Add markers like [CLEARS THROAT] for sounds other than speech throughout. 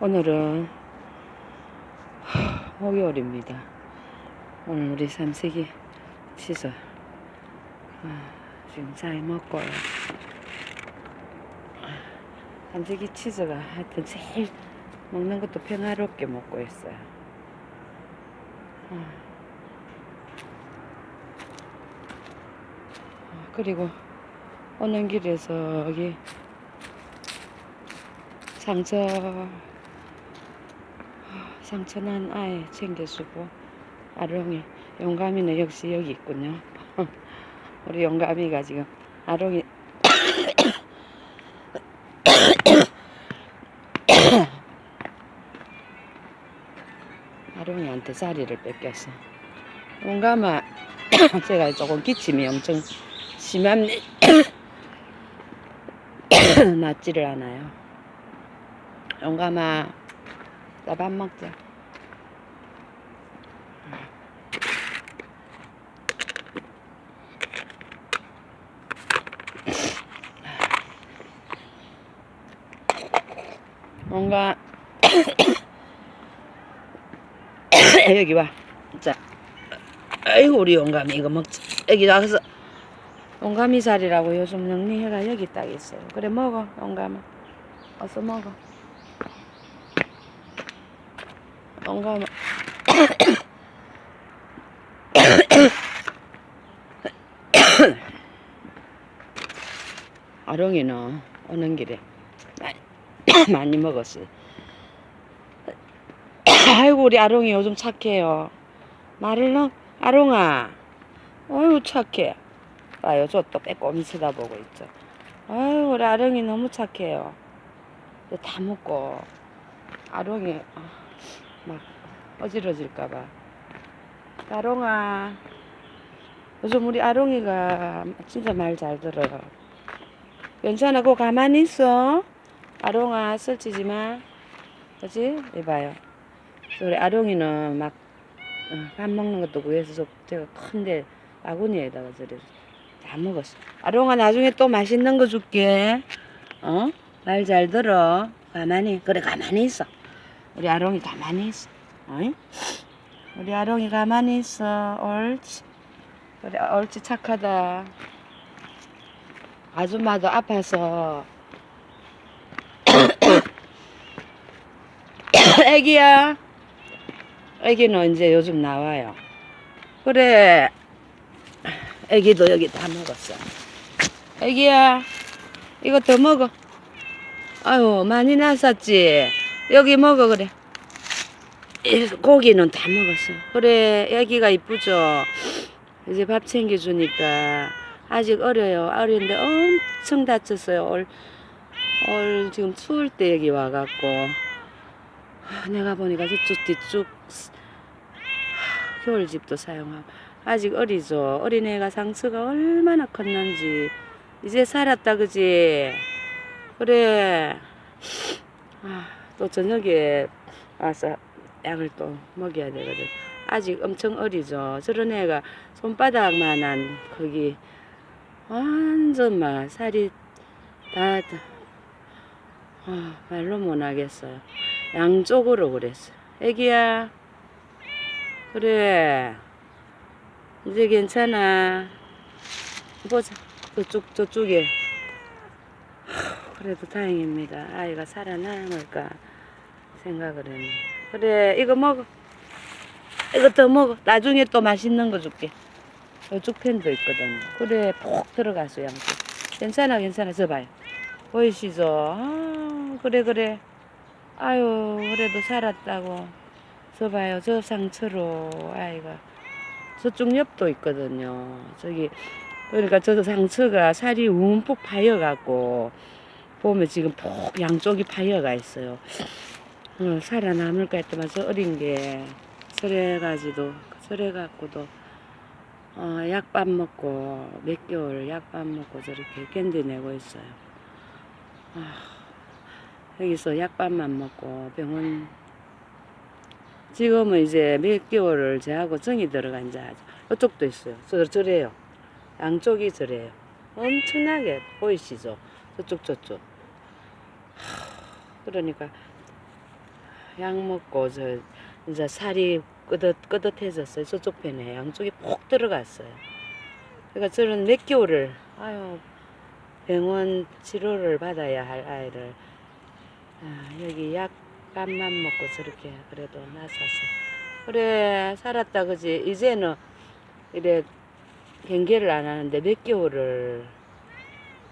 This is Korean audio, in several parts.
오늘은 하, 목요일입니다. 오늘 우리 삼식이 치즈 아, 지금 잘 먹고요. 삼식이 치즈가 하여튼 제일 먹는 것도 평화롭게 먹고 있어요. 아. 아, 그리고 오는 길에서 여기 상처 상처난 아이 챙겨주고 아롱이 용감이는 역시 여기 있군요. [LAUGHS] 우리 용감이가 지금 아롱이 [COUGHS] 아롱이한테 자리를 뺏겼어. 용감아 [COUGHS] 제가 조금 기침이 엄청 심한 [COUGHS] 낫지를 않아요. 용감아 나 밥 먹자. 뭔가 [COUGHS] 여기 와. 자, 아이고 우리 영감이 이거 먹자. 여기 나가서 영감이 자리라고 요즘 영리해가 여기 딱 있어요. 그래 먹어 영감아. 어서 먹어. 영감아. [COUGHS] 아롱이는 오는 길에 많이, [COUGHS] 먹었어요. [COUGHS] 아이고 우리 아롱이 요즘 착해요. 말을 넣 아롱아. 아이고 착해. 봐요 저또 빼꼼히 쳐다보고 있죠. 아이고 우리 아롱이 너무 착해요. 다 먹고 아롱이 아, 막 어지러질까봐. 아롱아. 요즘 우리 아롱이가 진짜 말 잘 들어요. 괜찮아, 그거 가만히 있어. 아롱아, 설치지 마. 그지? 이봐요. 우리 아롱이는 막, 어, 밥 먹는 것도 구해서 제가 큰데 바구니에다가 저래 다 먹었어. 아롱아, 나중에 또 맛있는 거 줄게. 어? 말 잘 들어. 가만히. 그래, 가만히 있어. 우리 아롱이 가만히 있어. 어이? 우리 아롱이 가만히 있어. 옳지. 그래, 옳지, 착하다. 아줌마도 아파서 [COUGHS] 애기야 애기는 이제 요즘 나와요 그래 애기도 여기 다 먹었어 애기야 이거 더 먹어 아유 많이 났었지 여기 먹어 그래 이 고기는 다 먹었어 그래 애기가 이쁘죠 이제 밥 챙겨주니까 아직 어려요. 어린데 엄청 다쳤어요. 올, 올 지금 추울 때 여기 와갖고 하, 내가 보니까 저쪽 뒤쪽 하, 겨울집도 사용하고 아직 어리죠. 어린애가 상처가 얼마나 컸는지 이제 살았다 그지? 그래. 아, 또 저녁에 와서 약을 또 먹여야 되거든. 아직 엄청 어리죠. 저런 애가 손바닥만한 거기 완전 막 살이 다, 다 아, 말로 못 하겠어요. 양쪽으로 그랬어. 애기야, 그래. 이제 괜찮아. 보자. 저쪽, 저쪽에. 하, 그래도 다행입니다. 아이가 살아남을까 생각을 했네. 그래, 이거 먹어. 더 먹어. 나중에 또 맛있는 거 줄게. 이쪽 펜도 있거든. 그래, 폭 들어가서 양쪽. 괜찮아, 괜찮아. 저 봐요. 보이시죠? 아, 그래, 그래. 아유, 그래도 살았다고. 저 봐요. 저 상처로, 아이가. 저쪽 옆도 있거든요. 저기, 그러니까 저 상처가 살이 움푹 파여갖고, 보면 지금 폭 양쪽이 파여가 있어요. 어, 살아남을까 했더만 저 어린 게, 저래가지고, 저래갖고도, 어, 약밥 먹고 몇 개월 약밥 먹고 저렇게 견뎌내고 있어요. 아, 여기서 약밥만 먹고 병원 지금은 이제 몇 개월을 제하고 정이 들어간 자 이쪽도 있어요. 저 저래요. 양쪽이 저래요. 엄청나게 보이시죠? 저쪽 저쪽. 하, 그러니까 약 먹고 저 이제 살이 끄덕 끄덕해졌어요. 저쪽 편에 양쪽이 폭 들어갔어요. 그러니까 저는 몇 개월을 아유 병원 치료를 받아야 할 아이를 아, 여기 약간만 먹고 저렇게 그래도 나섰어. 그래 살았다 그지 이제는 이래 경계를 안 하는데 몇 개월을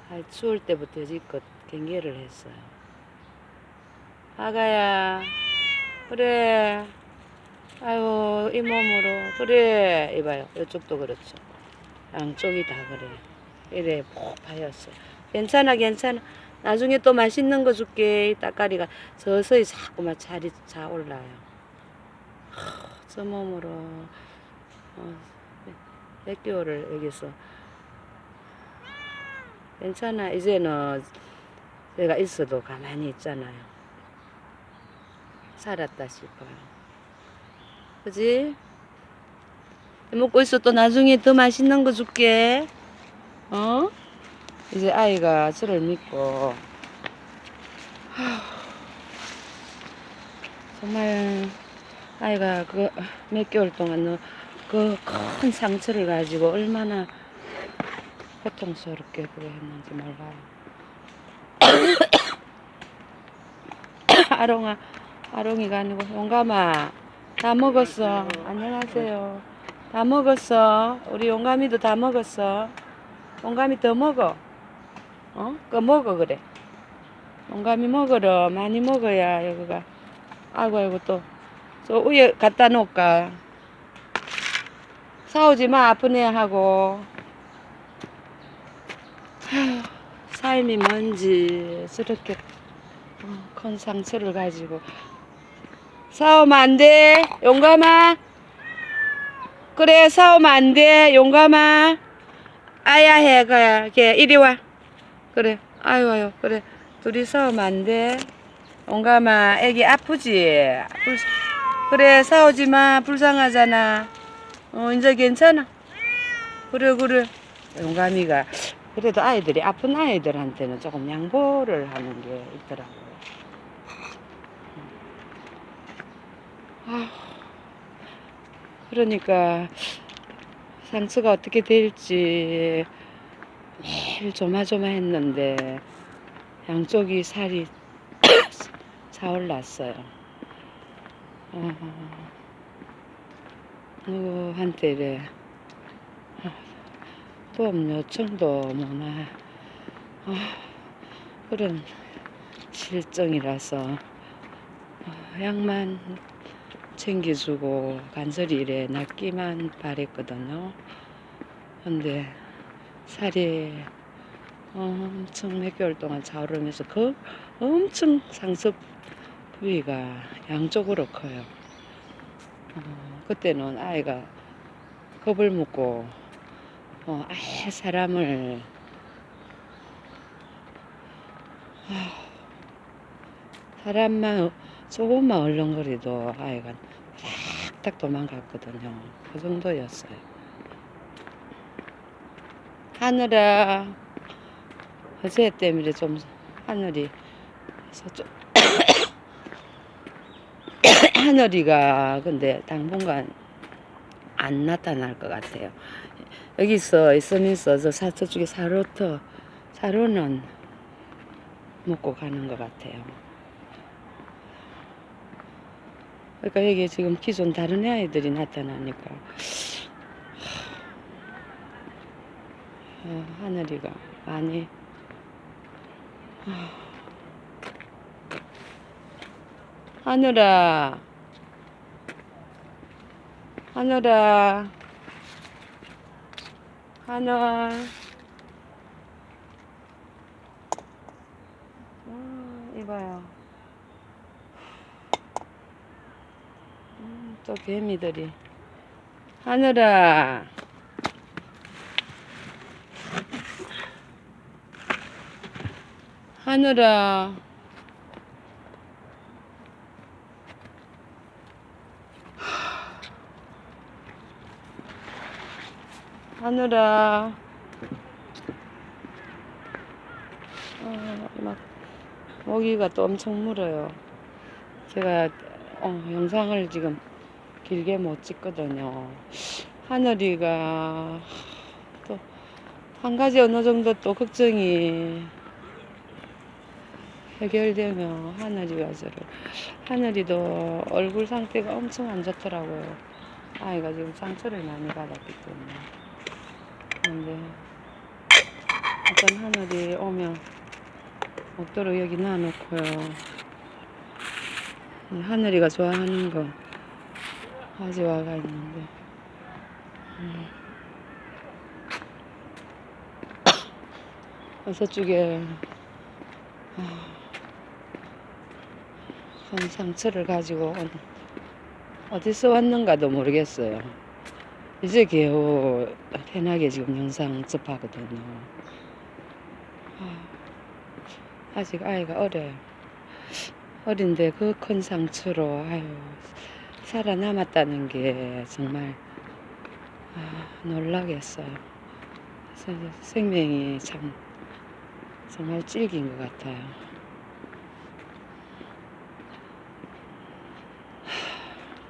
할 추울 때부터 여지껏 경계를 했어요. 아가야 그래. 아유 이 몸으로. 그래. 이봐요. 이쪽도 그렇죠. 양쪽이 다 그래. 이래 푹 파였어. 괜찮아 괜찮아. 나중에 또 맛있는 거 줄게. 이 따까리가 서서히 자꾸만 살이 자 올라요. 하, 저 몸으로. 어, 몇 개월을 여기서. 괜찮아. 이제는 내가 있어도 가만히 있잖아요 살았다 싶어요 그지? 먹고 있어 또 나중에 더 맛있는 거 줄게 어? 이제 아이가 저를 믿고 하, 정말 아이가 그 몇 개월 동안 그 큰 상처를 가지고 얼마나 고통스럽게 그래 했는지 몰라요. [COUGHS] 아롱아, 아롱이가 아니고 용감아, 다 먹었어. 안녕하세요. 다 먹었어. 우리 용감이도 다 먹었어. 용감이 더 먹어. 어? 그거 먹어 그래. 용감이 먹어라. 많이 먹어야 여기가. 아이고 아이고 또. 저 위에 갖다 놓을까. 싸우지 마애 하고. 아휴, 삶이 뭔지 저렇게 어, 큰 상처를 가지고 싸우면 안 돼. 용감아. 그래 싸우면 안 돼. 용감아. 아야 해 그야. 걔 이리 와. 그래. 아유 아유 그래. 둘이 싸우면 안 돼. 용감아. 애기 아프지. 불... 그래 싸우지 마. 불쌍하잖아. 어 이제 괜찮아. 그래 그래. 용감이가 그래도 아이들이 아픈 아이들한테는 조금 양보를 하는 게 있더라고 아, 그러니까 상처가 어떻게 될지 매일 조마조마했는데 양쪽이 살이 [COUGHS] 차올랐어요. 어, 누구한테 이래? 보험 요청도 뭐나. 아, 그런 실정이라서. 어, 약만 챙겨주고 간절히 이래 낫기만 바랬거든요. 근데 살이 엄청 몇 개월 동안 차오르면서 그 엄청 상처 부위가 양쪽으로 커요. 어, 그때는 아이가 겁을 먹고 어, 아예 사람을 아, 사람만 조금만 얼렁거리도 아이가 딱 도망갔거든요. 그 정도였어요. 하늘아 어제 때문에 좀 하늘이 서쪽 [COUGHS] 하늘이가 근데 당분간 안 나타날 것 같아요. 여기서 있으면서 저 사, 저쪽에 사로터, 사로는 먹고 가는 것 같아요. 그러니까 여기 지금 기존 다른 아이들이 나타나니까. 어, 하늘이가 많이. 아. 하늘아. 하늘아. 하늘. 아, 이봐요 음, 또 개미들이. 하늘아. 하늘아. 하늘아. 어, 막 모기가 또 엄청 물어요. 제가 어, 영상을 지금 길게 못 찍거든요. 하늘이가 또 한 가지 어느 정도 또 걱정이 해결되면 하늘이가 저를 하늘이도 얼굴 상태가 엄청 안 좋더라고요. 아이가 지금 상처를 많이 받았기 때문에. 근데 어떤 하늘이 오면 먹도록 여기 놔놓고요. 이 하늘이가 좋아하는 거 가져와가 있는데. 음. [COUGHS] 저쪽에 아, 큰 상처를 가지고 온- 어디서 왔는가도 모르겠어요. 이제 겨우 편하게 지금 영상 접하거든요. 아, 아직 아이가 어려요. 어린데 그 큰 상처로 아유 살아남았다는 게 정말 아, 놀라겠어요. 생명이 참 정말 질긴 것 같아요.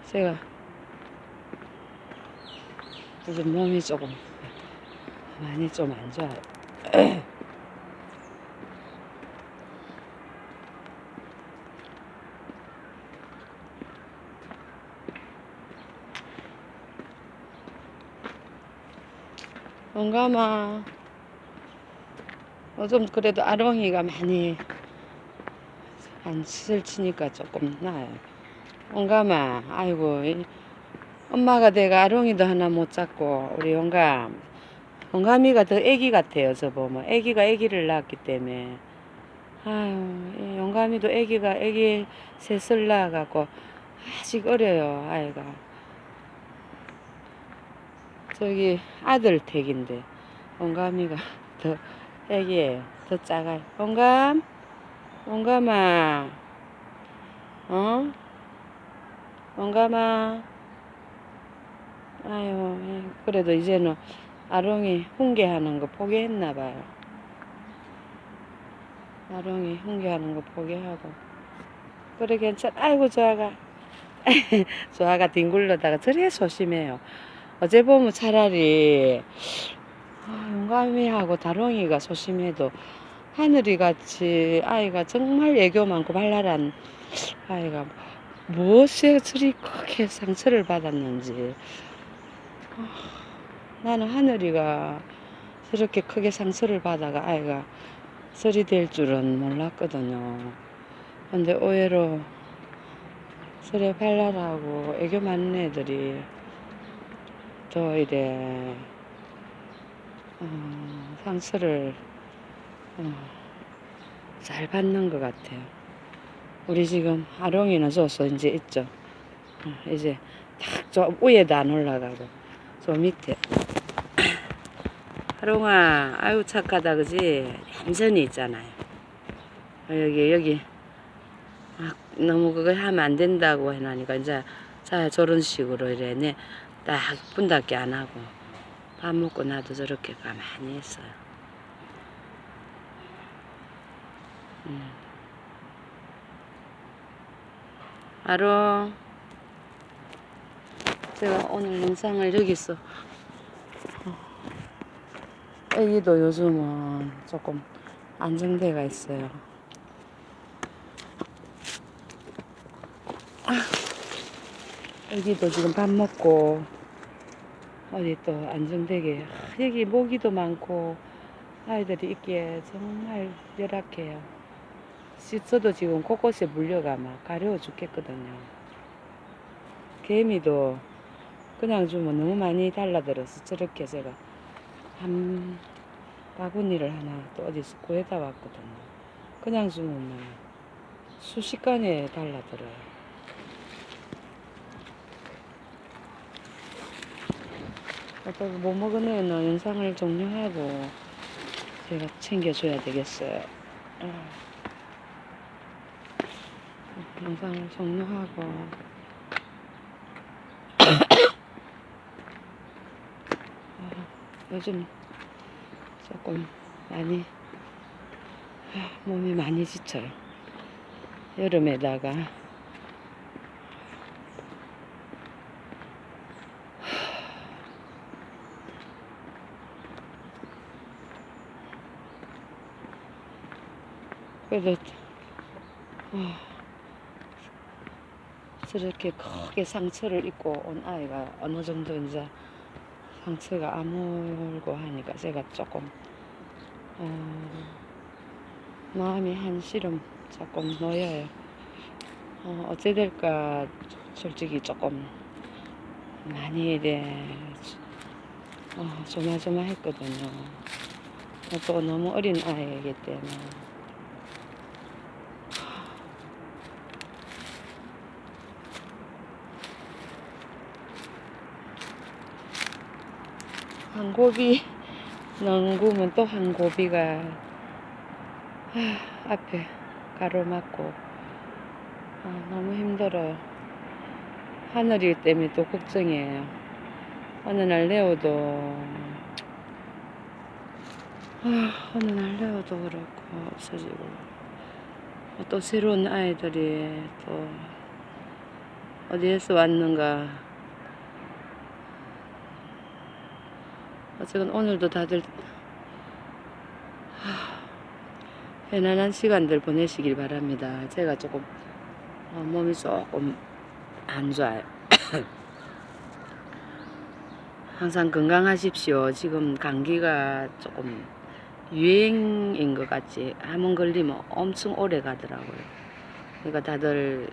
제가 요즘 몸이 조금 많이 좀 안 좋아요. [CLEARS THROAT] 뭔가마 요즘 그래도 아롱이가 많이 안 슬치니까 조금 나아요. 영감아, 아이고, 이 엄마가 내가 아롱이도 하나 못 잡고, 우리 영감. 영감이가 더 애기 같아요, 저 보면. 애기가 애기를 낳았기 때문에. 아유, 이 영감이도 애기가 애기 셋을 낳아갖고, 아직 어려요, 아이가. 저기 아들 댁인데, 영감이가 [LAUGHS] 더 애기예요. 더 작아요. 영감? 영감아, 어? 영감아. 아유, 예, 그래도 이제는 아롱이 훈계하는 거 포기했나 봐요. 아롱이 훈계하는 거 포기하고. 그래, 괜찮, 아이고, 조아가. [LAUGHS] 조아가 뒹굴러다가 저래 조심해요. 어제 보면 차라리, 아, 용감이하고 다롱이가 조심해도 하늘이 같이 아이가 정말 애교 많고 발랄한 아이가 무엇에 저리 크게 상처를 받았는지 아, 나는 하늘이가 저렇게 크게 상처를 받아가 아이가 저리 될 줄은 몰랐거든요. 근데 의외로 저래 발랄하고 애교 많은 애들이 더 이래 어, 상처를 어, 잘 받는 것 같아요. 우리 지금 아롱이는 줘서 이제 있죠. 어, 이제 딱저 위에도 안 올라가고 저 밑에. [COUGHS] 아롱아, 아유 착하다 그지? 얌전히 있잖아요. 어, 여기 여기 막 너무 그거 하면 안 된다고 해놓으니까 이제 자 저런 식으로 이래 딱 분답게 안 하고 밥 먹고 나도 저렇게 가만히 있어요. 음. 아롱 제가 오늘 영상을 여기서 어, 애기도 요즘은 조금 안정돼가 있어요. 애기도 지금 밥 먹고 어디 또 안정되게 아, 여기 모기도 많고 아이들이 있기에 정말 열악해요. 씻어도 지금 곳곳에 물려가 막 가려워 죽겠거든요. 개미도 그냥 주면 너무 많이 달라들어서 저렇게 제가 한 바구니를 하나 또 어디서 구해다 왔거든요. 그냥 주면 막 수십간에 달라들어요. 어떻게 못 먹은 애는 영상을 종료하고 제가 챙겨줘야 되겠어요. 아. 영상을 종료하고 아, 요즘 조금 많이 아, 몸이 많이 지쳐요. 여름에다가 그래도 어, 저렇게 크게 상처를 입고 온 아이가 어느 정도 이제 상처가 아물고 하니까 제가 조금 어, 마음이 한시름 조금 놓여요. 어, 어찌 될까 솔직히 조금 많이 이래 어, 조마조마했거든요. 또 너무 어린 아이이기 때문에 한 고비 넘구면 또 한 고비가 아, 앞에 가로막고 아, 너무 힘들어요. 하늘이 때문에 또 걱정이에요. 어느 날 레오도 아, 어느 날 레오도 그렇고 없어지고 또 새로운 아이들이 또 어디에서 왔는가 어쨌든 오늘도 다들 하, 편안한 시간들 보내시길 바랍니다. 제가 조금 어, 몸이 조금 안 좋아요. [COUGHS] 항상 건강하십시오. 지금 감기가 조금 유행인 것 같지. 한번 걸리면 엄청 오래 가더라고요. 그러니까 다들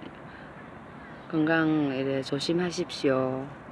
건강에 대해 조심하십시오.